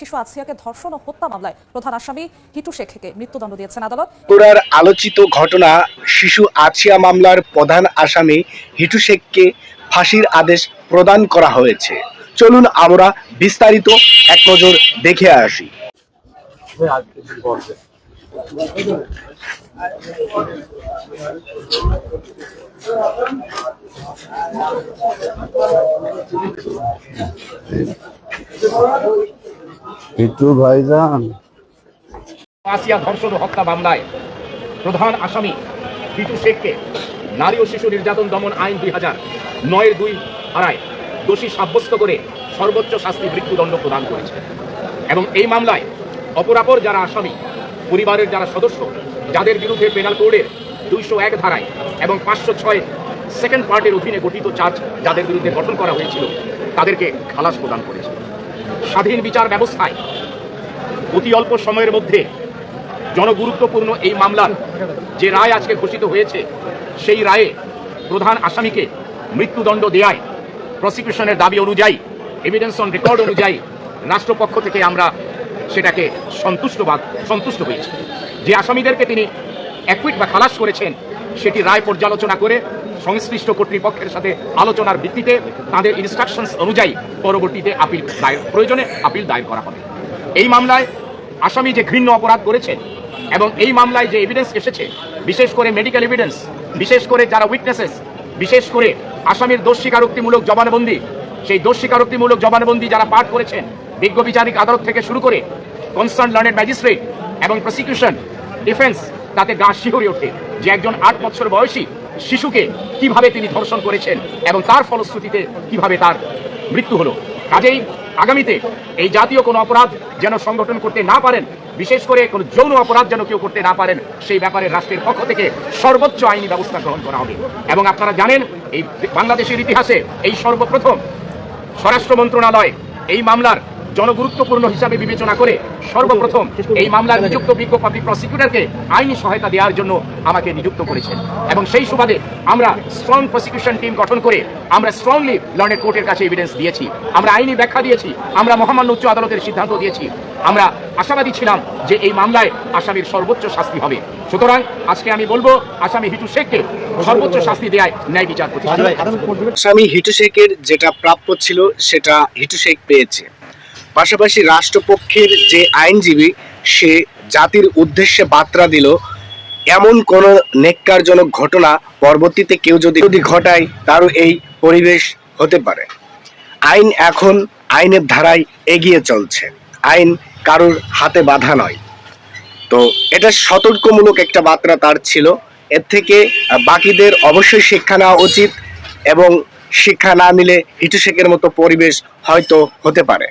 শিশু আসিয়াকে ধর্ষণ ও হত্যা মামলায় প্রধান আসামি হিটু শেখকে মৃত্যুদণ্ড দিয়েছেন আদালত। ত্রিপুরার আলোচিত ঘটনা, শিশু আছিয়া মামলার প্রধান আসামি হিটু শেখকে ফাঁসির আদেশ প্রদান করা হয়েছে। চলুন আমরা বিস্তারিত এক নজর দেখে আসি। একটু ভাইজান। আসিয়া ধর্ষণ হত্যা মামলায় প্রধান আসামি বিটু শেখকে নারী ও শিশু নির্যাতন দমন আইন দুই হাজার নয়ের দুই ধারায় দোষী সাব্যস্ত করে সর্বোচ্চ শাস্তি মৃত্যুদণ্ড প্রদান করেছে। এবং এই মামলায় অপরাপর যারা আসামি, পরিবারের যারা সদস্য, যাদের বিরুদ্ধে পেনাল কোডের দুইশো এক ধারায় এবং পাঁচশো ছয় সেকেন্ড পার্টের অধীনে গঠিত চার্জ যাদের বিরুদ্ধে গঠন করা হয়েছিল, তাদেরকে খালাস প্রদান করেছে। স্বাধীন বিচার ব্যবস্থায় অতি অল্প সময়ের মধ্যে জনগুরুত্বপূর্ণ এই মামলার যে রায় আজকে ঘোষিত হয়েছে, সেই রায়ে প্রধান আসামিকে মৃত্যুদণ্ড দেয়ায় প্রসিকিউশনের দাবি অনুযায়ী এভিডেন্স অন রেকর্ড অনুযায়ী রাষ্ট্রপক্ষ থেকে আমরা সেটাকে সন্তুষ্টবাদ সন্তুষ্ট হয়েছি। যে আসামিদেরকে তিনি অ্যাকুইট বা খালাস করেছেন, সেটি রায় পর্যালোচনা করে সংশ্লিষ্ট কর্তৃপক্ষের সাথে আলোচনার ভিত্তিতে তাদের ইনস্ট্রাকশনস অনুযায়ী পরবর্তীতে আপিল দায়ের, প্রয়োজনে আপিল দায়ের করা হবে। এই মামলায় আসামি যে ঘৃণ্য অপরাধ করেছেন এবং এই মামলায় যে এভিডেন্স এসেছে, বিশেষ করে মেডিকেল এভিডেন্স বিশেষ করে যারা উইটনেসেস বিশেষ করে আসামির দোষ স্বীকারোক্তিমূলক জবানবন্দি, সেই দোষ স্বীকারোক্তিমূলক জবানবন্দি যারা পাঠ করেছেন, বিজ্ঞ বিচারিক আদালত থেকে শুরু করে কনসার্ন লার্নেড ম্যাজিস্ট্রেট এবং প্রসিকিউশন ডিফেন্স তাতে গা শিহরে ওঠে। যে একজন আট বছর বয়সী শিশুকে কীভাবে তিনি ধর্ষণ করেছেন এবং তার ফলশ্রুতিতে কীভাবে তার মৃত্যু হলো। কাজেই আগামীতে এই জাতীয় কোনো অপরাধ যেন সংগঠন করতে না পারেন, বিশেষ করে কোনো যৌন অপরাধ যেন কেউ করতে না পারেন, সেই ব্যাপারে রাষ্ট্রের পক্ষ থেকে সর্বোচ্চ আইনি ব্যবস্থা গ্রহণ করা হবে। এবং আপনারা জানেন, এই বাংলাদেশের ইতিহাসে এই সর্বপ্রথম স্বরাষ্ট্র মন্ত্রণালয় এই মামলার জনগুরুত্বপূর্ণ হিসাবে বিবেচনা করে সর্বপ্রথম এই মামলার নিযুক্ত বিজ্ঞ পাবলিক প্রসিকিউটরকে আইনি সহায়তা দেওয়ার জন্য আমাকে নিযুক্ত করেছেন। এবং সেই সুবাদে আমরা স্ট্রং প্রসিকিউশন টিম গঠন করে আমরা স্ট্রংলি লর্নেড কোর্টের কাছে এভিডেন্স দিয়েছি। আমরা আইনি ব্যাখ্যা দিয়েছি। আমরা মহামান্য উচ্চ আদালতের সিদ্ধান্ত দিয়েছি। আমরা আশাবাদী ছিলাম যে এই মামলায় আসামির সর্বোচ্চ শাস্তি হবে। সুতরাং আজকে আমি বলব, আসামি হিটু শেখকে সর্বোচ্চ শাস্তি দেয় ন্যায় বিচার আসামি হিটু শেখের যেটা প্রাপ্য ছিল, সেটা হিটু শেখ পেয়েছে। পাশাপাশি রাষ্ট্রপক্ষের যে আইনজীবী, সে জাতির উদ্দেশ্যে বার্তা দিল, এমন কোন নেককারজনক ঘটনা পরবর্তীতে কেউ যদি যদি ঘটায়, তারও এই পরিবেশ হতে পারে। আইন এখন আইনের ধারায় এগিয়ে চলছে। আইন কারোর হাতে বাধা নয়। তো এটা সতর্কমূলক একটা বার্তা তার ছিল। এর থেকে বাকিদের অবশ্যই শিক্ষা নেওয়া উচিত এবং শিক্ষা না নিলে হিটু শেখের মতো পরিবেশ হয়তো হতে পারে।